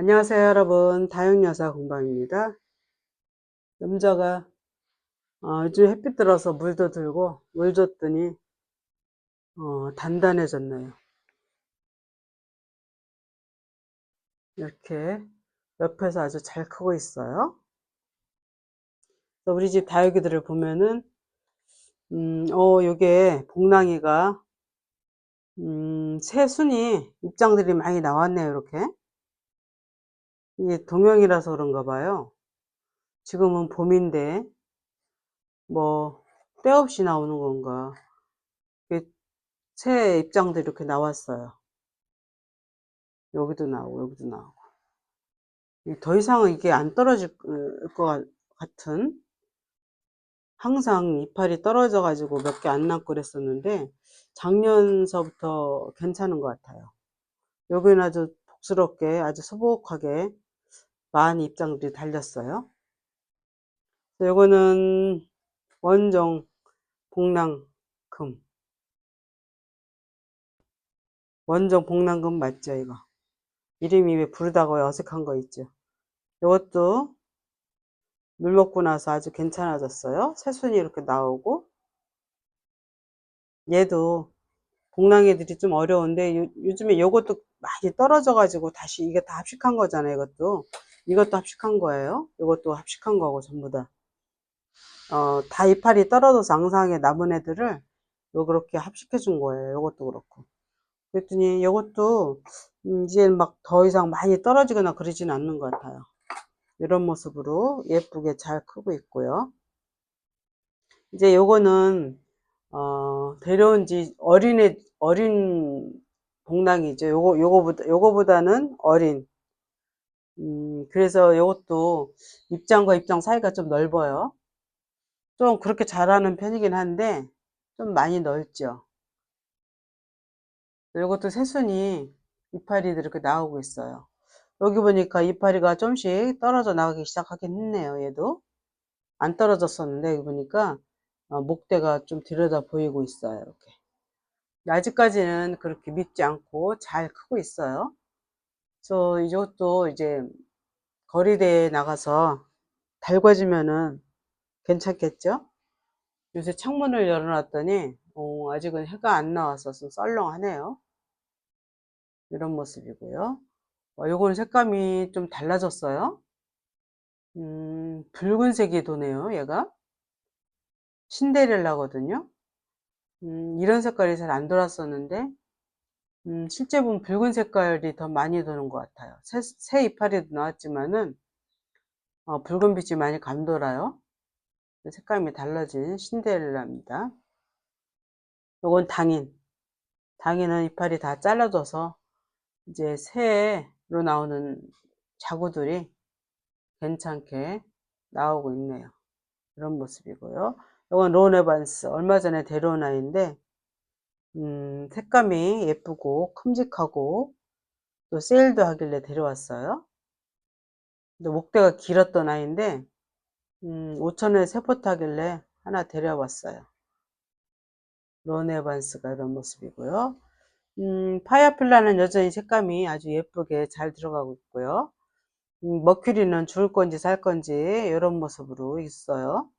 안녕하세요 여러분. 다육여사 공방입니다. 남자가 어, 요즘 햇빛 들어서 물도 들고 물 줬더니 어, 단단해졌네요. 이렇게 옆에서 아주 잘 크고 있어요. 우리 집 다육이들을 보면은 음, 어, 요게 복랑이가 음, 새순이 입장들이 많이 나왔네요 이렇게 이게 동영이라서 그런가 봐요. 지금은 봄인데 뭐 때없이 나오는 건가. 새 입장도 이렇게 나왔어요. 여기도 나오고 여기도 나오고. 더 이상은 이게 안 떨어질 것 같은 항상 이파리 떨어져 가지고 몇 개 안 남고 그랬었는데 작년서부터 괜찮은 것 같아요. 여기는 아주 복스럽게 아주 소복하게 많은 입장들이 달렸어요. 이거는 원정 복랑금. 원정 복랑금 맞죠 이거? 이름이 왜 부르다고 어색한 거 있죠? 이것도 물 먹고 나서 아주 괜찮아졌어요. 새순이 이렇게 나오고. 얘도 복랑이들이 좀 어려운데 요, 즘에 이것도 많이 떨어져 가지고 다시 이게 다 합식한 거잖아요 이것도 이것도 합식한 거예요. 이것도 합식한 거고 전부 다. 어, 다 이파리 떨어져서 앙상하게 남은 애들을 요 그렇게 합식해 준 거예요. 이것도 그렇고. 그랬더니 이것도 이제 막 더 이상 많이 떨어지거나 그러지는 않는 것 같아요. 이런 모습으로 예쁘게 잘 크고 있고요. 이제 요거는 어, 데려온 지 어린애 어린 복랑이죠. 요거 요거보다 요거보다는 어린 음, 그래서 이것도 입장과 입장 사이가 좀 넓어요. 좀 그렇게 잘하는 편이긴 한데 좀 많이 넓죠. 이것도 새순이 이파리들이 이렇게 나오고 있어요. 여기 보니까 이파리가 좀씩 떨어져 나가기 시작하긴 했네요. 얘도 안 떨어졌었는데 여기 보니까 어, 목대가 좀 들여다 보이고 있어요. 이렇게 아직까지는 그렇게 믿지 않고 잘 크고 있어요. 그래서 이것도 이제 거리대에 나가서 달궈지면은 괜찮겠죠? 요새 창문을 열어놨더니 어, 아직은 해가 안 나와서 좀 썰렁하네요. 이런 모습이고요. 어, 요건 색감이 좀 달라졌어요. 음, 붉은색이 도네요, 얘가. 신데렐라거든요. 음, 이런 색깔이 잘 안 돌았었는데 음, 실제 보면 붉은 색깔이 더 많이 도는 것 같아요. 새, 새 이파리도 나왔지만은 어, 붉은 빛이 많이 감돌아요. 색감이 달라진 신데렐라입니다. 이건 당인. 당인은 이파리 다 잘라져서 이제 새로 나오는 자구들이 괜찮게 나오고 있네요. 이런 모습이고요. 이건 로네반스 얼마 전에 데려온 아이인데 음, 색감이 예쁘고 큼직하고 또 세일도 하길래 데려왔어요. 근데 목대가 길었던 아이인데 음, 5천원에 세포 타길래 하나 데려왔어요. 론에반스가 이런 모습이고요. 음, 파이어플라는 여전히 색감이 아주 예쁘게 잘 들어가고 있고요. 음, 머큐리는 죽을 건지 살 건지 이런 모습으로 있어요.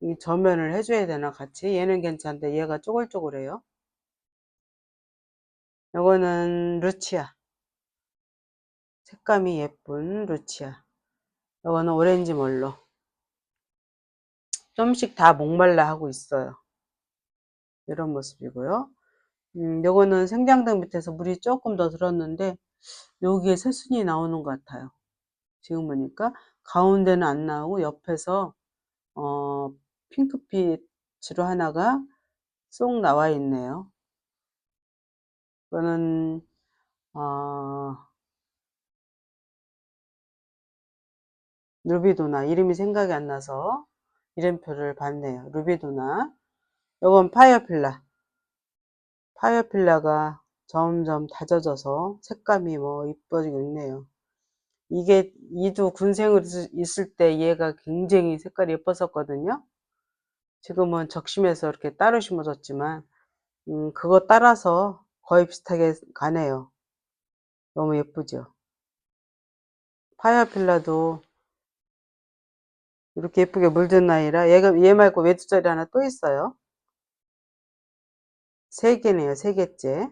이 저면을 해줘야 되나 같이 얘는 괜찮은데 얘가 쪼글쪼글해요. 요거는 루치아. 색감이 예쁜 루치아. 요거는 오렌지 몰로. 좀씩 다 목말라 하고 있어요. 이런 모습이고요. 음, 요거는 생장등 밑에서 물이 조금 더 들었는데 여기에 새순이 나오는 것 같아요. 지금 보니까 가운데는 안 나오고 옆에서 어, 핑크빛으로 하나가 쏙 나와 있네요. 이거는 어, 루비도나 이름이 생각이 안 나서 이름표를 봤네요. 루비도나 이건 파이어필라 파이어필라가 점점 다져져서 색감이 뭐 이뻐지고 있네요. 이게 이도 군생으로 있을 때 얘가 굉장히 색깔이 예뻤었거든요. 지금은 적심해서 이렇게 따로 심어졌지만 음, 그거 따라서 거의 비슷하게 가네요. 너무 예쁘죠? 파이어필라도 이렇게 예쁘게 물든 아이라 얘가 얘 말고 외두짜리 하나 또 있어요. 세 개네요. 세 개째.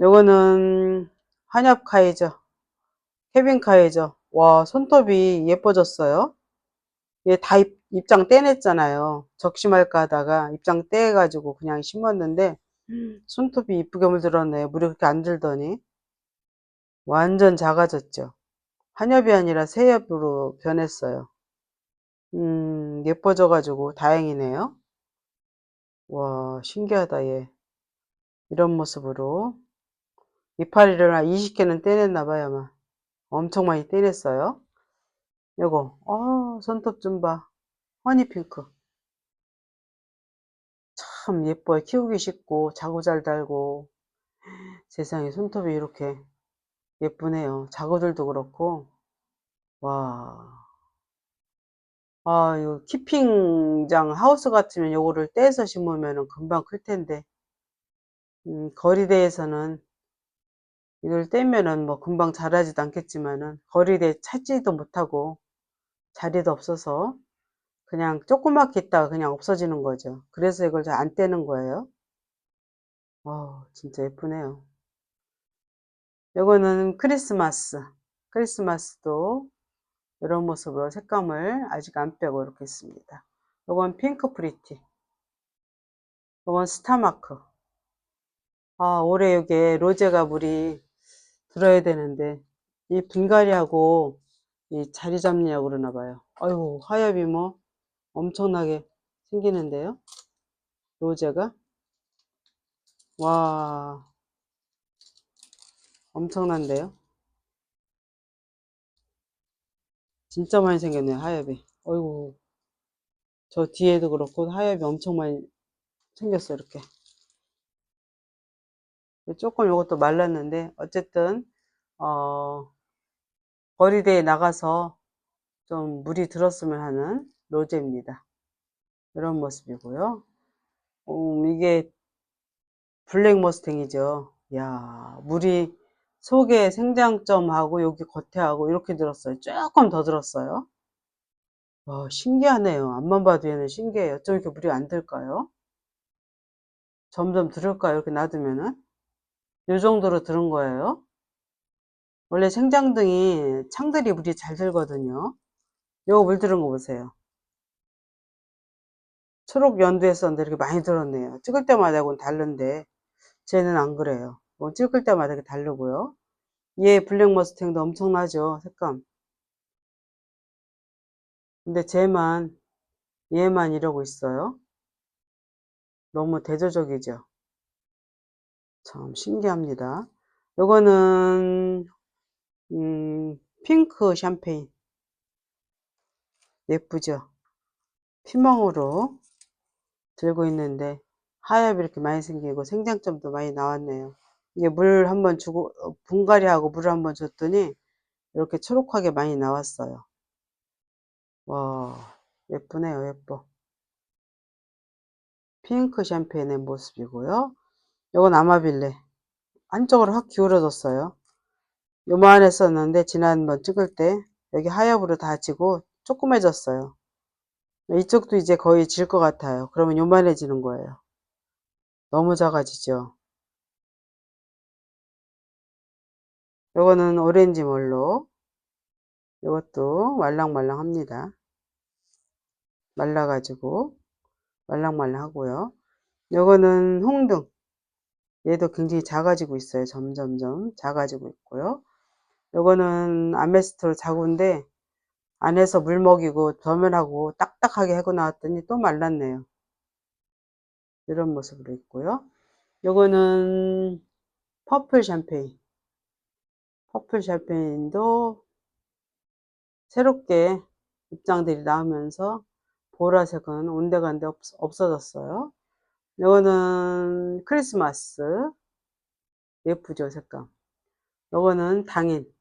요거는 한엽 카이저, 케빈 카이저. 와 손톱이 예뻐졌어요. 얘 다 입장 떼냈잖아요. 적심할까 하다가 입장 떼가지고 그냥 심었는데 손톱이 이쁘게 물들었네요. 물이 그렇게 안 들더니 완전 작아졌죠. 한엽이 아니라 세엽으로 변했어요. 음, 예뻐져가지고 다행이네요. 와, 신기하다, 얘. 이런 모습으로. 이파리를 한 20개는 떼냈나봐요, 아마. 엄청 많이 떼냈어요. 요거, 어, 손톱 좀 봐. 허니핑크. 참 예뻐요. 키우기 쉽고, 자구 잘 달고. 세상에 손톱이 이렇게 예쁘네요. 자구들도 그렇고. 와. 아, 이 키핑장 하우스 같으면 요거를 떼서 심으면 금방 클 텐데. 음, 거리대에서는 이걸 떼면은 뭐 금방 자라지도 않겠지만은 거리대 찾지도 못하고 자리도 없어서 그냥 조그맣게 있다가 그냥 없어지는 거죠. 그래서 이걸 잘 안 떼는 거예요. 어, 진짜 예쁘네요. 이거는 크리스마스. 크리스마스도 이런 모습으로 색감을 아직 안 빼고 이렇게 했습니다. 이건 핑크 프리티. 이건 스타마크. 아, 올해 여기에 로제가 물이 들어야 되는데, 이 분갈이하고 이 자리 잡느냐고 그러나 봐요. 아이고, 하엽이 뭐 엄청나게 생기는데요. 로제가. 와, 엄청난데요. 진짜 많이 생겼네요, 하엽이. 어이구, 저 뒤에도 그렇고 하엽이 엄청 많이 생겼어요, 이렇게. 조금 이것도 말랐는데, 어쨌든, 어, 거리대에 나가서 좀 물이 들었으면 하는 로제입니다. 이런 모습이고요. 음, 이게 블랙 머스탱이죠. 야, 물이 속에 생장점하고 여기 겉에하고 이렇게 들었어요. 조금 더 들었어요. 와, 신기하네요. 앞만 봐도 얘는 신기해요. 어쩜 이렇게 물이 안 들까요? 점점 들을까요? 이렇게 놔두면은? 이 정도로 들은 거예요. 원래 생장등이 창들이 물이 잘 들거든요. 요거 물 들은 거 보세요. 초록 연두했었는데 이렇게 많이 들었네요. 찍을 때마다 하고는 다른데 쟤는 안 그래요. 뭐 찍을 때마다 이렇게 다르고요. 얘 블랙 머스탱도 엄청나죠. 색감. 근데 쟤만 얘만 이러고 있어요. 너무 대조적이죠. 참 신기합니다. 요거는 음, 핑크 샴페인 예쁘죠? 피멍으로 들고 있는데 하엽이 이렇게 많이 생기고 생장점도 많이 나왔네요. 이게 물 한번 주고 어, 분갈이하고 물을 한번 줬더니 이렇게 초록하게 많이 나왔어요. 와 예쁘네요 예뻐. 핑크 샴페인의 모습이고요. 이건 아마빌레 한쪽으로 확 기울어졌어요. 요만 했었는데 지난번 찍을 때 여기 하엽으로 다 지고 조그매졌어요. 이쪽도 이제 거의 질 것 같아요. 그러면 요만해지는 거예요. 너무 작아지죠. 요거는 오렌지 몰로 이것도 말랑말랑합니다. 말라가지고 말랑말랑하고요. 요거는 홍등 얘도 굉장히 작아지고 있어요. 점점점 작아지고 있고요. 요거는 아메스트로 작은데 안에서 물 먹이고 저면하고 딱딱하게 하고 나왔더니 또 말랐네요. 이런 모습으로 있고요. 요거는 퍼플 샴페인. 퍼플 샴페인도 새롭게 입장들이 나오면서 보라색은 온데간데 없, 없어졌어요. 요거는 크리스마스. 예쁘죠, 색감. 요거는 당인.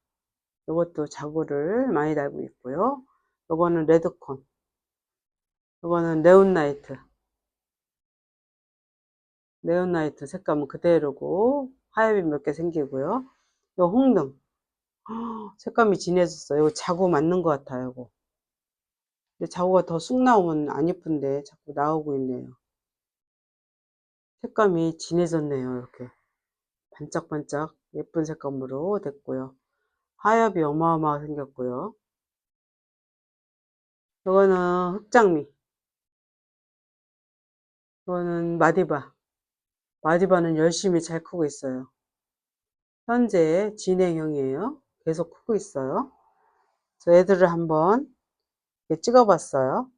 요것도 자구를 많이 달고 있고요. 요거는 레드콘. 요거는 네온나이트. 네온나이트 색감은 그대로고 하엽이 몇 개 생기고요. 요 홍등. 색감이 진해졌어요. 이거 자구 맞는 것 같아요. 이거. 근데 자구가 더 쑥 나오면 안 예쁜데 자꾸 나오고 있네요. 색감이 진해졌네요. 이렇게 반짝반짝 예쁜 색감으로 됐고요. 하엽이 어마어마하게 생겼고요. 이거는 흑장미. 이거는 마디바. 마디바는 열심히 잘 크고 있어요. 현재 진행형이에요. 계속 크고 있어요. 저 애들을 한번 찍어봤어요.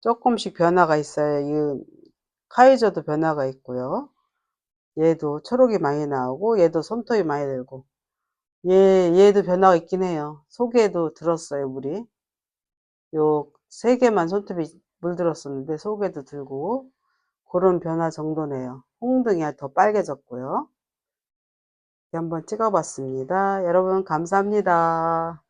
조금씩 변화가 있어요. 이 카이저도 변화가 있고요. 얘도 초록이 많이 나오고 얘도 솜털이 많이 들고 얘 얘도 변화가 있긴 해요. 속에도 들었어요 물이. 요 세 개만 손톱이 물들었었는데 속에도 들고 그런 변화 정도네요. 홍등이 더 빨개졌고요. 한번 찍어봤습니다. 여러분 감사합니다.